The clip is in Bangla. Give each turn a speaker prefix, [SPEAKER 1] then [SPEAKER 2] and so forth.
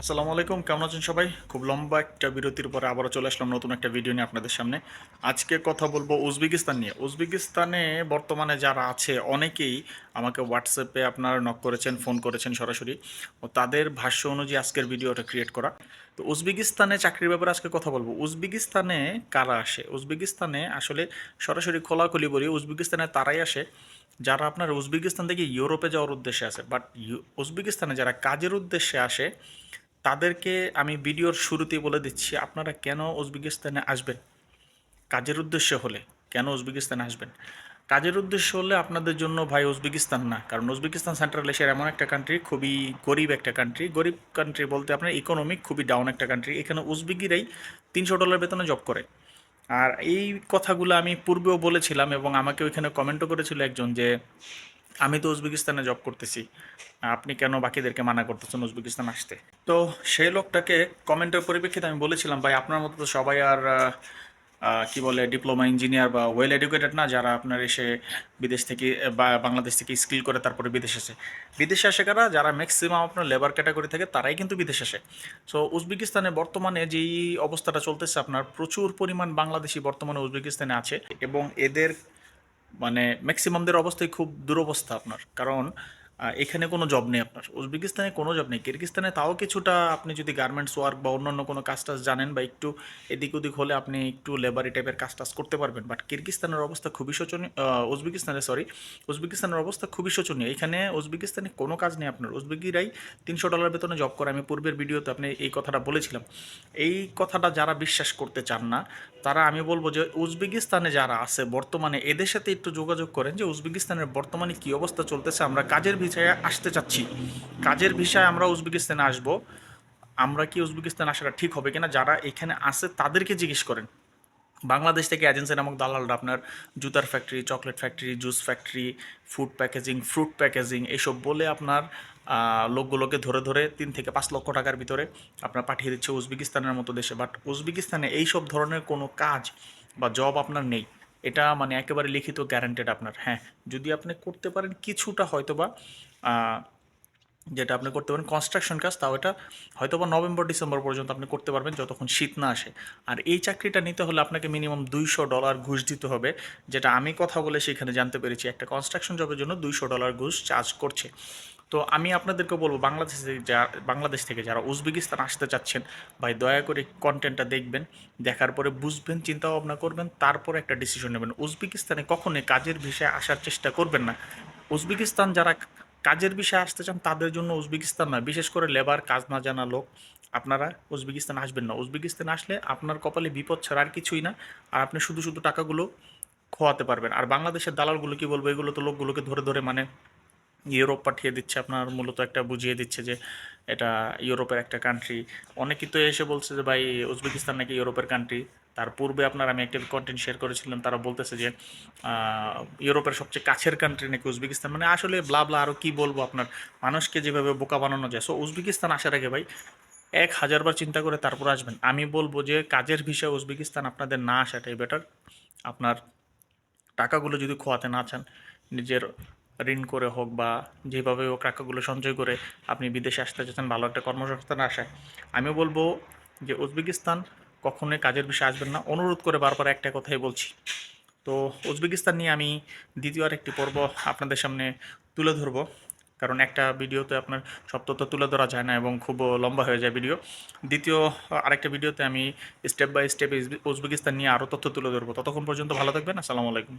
[SPEAKER 1] আসসালামু আলাইকুম, কেমন আছেন সবাই? খুব লম্বা একটা বিরতির পরে আবারও চলে আসলাম নতুন একটা ভিডিও নিয়ে আপনাদের সামনে। আজকে কথা বলব উজবেকিস্তান নিয়ে। উজবেকিস্তানে বর্তমানে যারা আছে, অনেকেই আমাকে হোয়াটসঅ্যাপে আপনার নক করেছেন ফোন করেছেন সরাসরি। ও তাদের ভাষ্য অনুযায়ী আজকের ভিডিওটা ক্রিয়েট করা। তো উজবেকিস্তানে চাকরির ব্যাপারে আজকে কথা বলব। উজবেকিস্তানে কারা আসে? উজবেকিস্তানে আসলে সরাসরি খোলাখুলি বলি, উজবেকিস্তানে তারাই আসে। যারা আপনার উজবেকিস্তান থেকে ইউরোপে যাওয়ার উদ্দেশ্যে আসে বাট উজবেকিস্তানে যারা কাজের উদ্দেশ্যে আসে তাদেরকে আমি ভিডিওর শুরুতেই বলে দিচ্ছি, আপনারা কেন উজবেকিস্তানে আসবেন? কাজের উদ্দেশ্য হলে কেন উজবেকিস্তানে আসবেন? কাজের উদ্দেশ্য হলে আপনাদের জন্য ভাই উজবেকিস্তান না, কারণ উজবেকিস্তান সেন্ট্রাল এশিয়ার এমন একটা কান্ট্রি খুবই গরিব একটা কান্ট্রি গরিব কান্ট্রি বলতে আপনার ইকোনমিক খুবই ডাউন একটা কান্ট্রি এখানে উজবেকিরাই তিনশো ডলার বেতনে জব করে। আর এই কথাগুলো আমি পূর্বেও বলেছিলাম এবং আমাকে ওইখানে কমেন্টও করেছিল একজন যে আমি তো উজবেকিস্তানে জব করতেছি। আপনি কেন বাকিদেরকে মানা করতেছেন উজবেকিস্তান আসতে? তো সেই লোকটাকে কমেন্টের পরিপ্রেক্ষিতে আমি বলেছিলাম, ভাই, আপনার মতো তো সবাই আর কি বলে ডিপ্লোমা ইঞ্জিনিয়ার বা ওয়েল এডুকেটেড না, যারা আপনার এসে বিদেশ থেকে, বা বাংলাদেশ থেকে স্কিল করে তারপরে বিদেশ আসে। বিদেশে আসে কারা? যারা ম্যাক্সিমাম আপনার লেবার ক্যাটাগরি থেকে, তারাই কিন্তু বিদেশ আসে। সো উজবেকিস্তানে বর্তমানে যেই অবস্থাটা চলতেছে, আপনার প্রচুর পরিমাণ বাংলাদেশি বর্তমানে উজবেকিস্তানে আছে এবং এদের মানে ম্যাক্সিমামদের অবস্থায় খুব দুরবস্থা আপনার। কারণ এখানে কোনো জব নেই আপনার। উজবেকিস্তানে কোনো জব নেই। কিরগিস্তানে তাও কিছুটা আপনি যদি গার্মেন্টস ওয়ার্ক বা অন্যান্য কোনো কাজ টাজ জানেন বা একটু এদিক ওদিক হলে আপনি একটু লেবারি টাইপের কাজ টাজ করতে পারবেন। বাট কিরগিস্তানের অবস্থা খুবই শোচনীয় উজবেকিস্তানে সরি উজবেকিস্তানের অবস্থা খুবই শোচনীয়। এখানে উজবেকিস্তানে কোনো কাজ নেই আপনার। উজবেকিরাই তিনশো ডলার বেতনে জব করে। আমি পূর্বের ভিডিওতে আপনি এই কথাটা বলেছিলাম। এই কথাটা যারা বিশ্বাস করতে চান না, তারা আমি বলব যে উজবেকিস্তানে যারা আছে, বর্তমানে এদের সাথে একটু যোগাযোগ করেন যে উজবেকিস্তানের বর্তমানে কি অবস্থা চলতেছে। আমরা কাজের ভিসায় আসতে চাচ্ছি। কাজের ভিসায় আমরা উজবেকিস্তানে আসব। আমরা কি উজবেকিস্তান আসাটা ঠিক হবে কিনা? যারা এখানে আছে, তাদেরকে জিজ্ঞেস করেন। বাংলাদেশ থেকে এজেন্সি নামক দালালরা আপনার জুতার factory chocolate factory juice factory food packaging fruit packaging এইসব বলে আপনার লোকগুলোকে ধরে ধরে তিন থেকে পাঁচ লক্ষ টাকার ভিতরে আপনার পাঠিয়ে দিচ্ছে উজবেকিস্তানের মতো দেশে। বাট উজবেকিস্তানে এইসব ধরনের কোনো কাজ বা জব আপনার নেই। এটা মানে একেবারে লিখিত গ্যারান্টেড আপনার। হ্যাঁ যদি আপনি করতে পারেন কিছুটা হয়তো বা যেটা আপনি করতে পারেন কনস্ট্রাকশন কাজ, তাও এটা হয়তো বা নভেম্বর, ডিসেম্বর পর্যন্ত আপনি করতে পারবেন যতক্ষণ শীত না আসে। আর এই চাকরিটা নিতে হলে আপনাকে মিনিমাম দুইশো ডলার ঘুষ দিতে হবে, যেটা আমি কথা বলে সেখানে জানতে পেরেছি। একটা কনস্ট্রাকশন জবের জন্য দুইশো ডলার ঘুষ চার্জ করছে। তো আমি আপনাদেরকে বলব, বাংলাদেশ থেকে যা, বাংলাদেশ থেকে যারা উজবেকিস্তান আসতে চাচ্ছেন, ভাই দয়া করে কন্টেন্টটা দেখবেন, দেখার পরে বুঝবেন চিন্তা ভাবনা করবেন, তারপরে একটা ডিসিশন নেবেন। উজবেকিস্তানে কখনোই কাজের বিষয়ে আসার চেষ্টা করবেন না। উজবেকিস্তান যারা কাজের বিষয়ে আসতে চান, তাদের জন্য উজবেকিস্তান নয়। বিশেষ করে লেবার কাজ না জানা লোক, আপনারা উজবেকিস্তান আসবেন না। উজবেকিস্তান আসলে আপনার কপালে বিপদ ছাড়া আর কিছুই না, আর আপনি শুধু শুধু টাকাগুলো খোয়াতে পারবেন। আর বাংলাদেশের দালালগুলো কি বলব, এগুলো তো লোকগুলোকে ধরে ধরে মানে ইউরোপ পাঠিয়ে দিচ্ছে, আপনার মূলত একটা বুঝিয়ে দিচ্ছে যে এটা ইউরোপের একটা কান্ট্রি অনেকেই তো এসে বলছে যে, ভাই, উজবেকিস্তান নাকি ইউরোপের কান্ট্রি তার পূর্বে আপনার আমি একটা কন্টেন্ট শেয়ার করেছিলাম, তারা বলতেছে যে ইউরোপের সবচেয়ে কাছের কান্ট্রি নাকি উজবেকিস্তান? মানে আসলে ব্লা ব্লা আরও কী বলব আপনার, মানুষকে যেভাবে বোকা বানানো যায়। সো উজবেকিস্তান আসার আগে ভাই, এক হাজারবার চিন্তা করে তারপর আসবেন। আমি বলব যে, কাজের বিষয়ে উজবেকিস্তান আপনাদের না আসাটাই বেটার আপনার টাকাগুলো যদি খোয়াতে না চান, নিজের ঋণ করে হোক বা যেভাবে হোক টাকাগুলো সঞ্চয় করে আপনি বিদেশে আসতে চাচ্ছেন, ভালো একটা কর্মসংস্থান আসায় আমি বলব যে উজবেকিস্তান কখনোই কাজের বিষয়ে আসবেন না। অনুরোধ করে বারবার একটা কথাই বলছি। তো উজবেকিস্তান নিয়ে আমি দ্বিতীয় আরেকটি পর্ব আপনাদের সামনে তুলে ধরবো। কারণ একটা ভিডিওতে আপনার সব তথ্য তুলে ধরা যায় না এবং খুব লম্বা হয়ে যায় ভিডিও। দ্বিতীয় আরেকটা ভিডিওতে আমি স্টেপ বাই স্টেপ উজবেকিস্তান নিয়ে আরও তথ্য তুলে ধরবো। ততক্ষণ পর্যন্ত ভালো থাকবেন। আসসালামু আলাইকুম।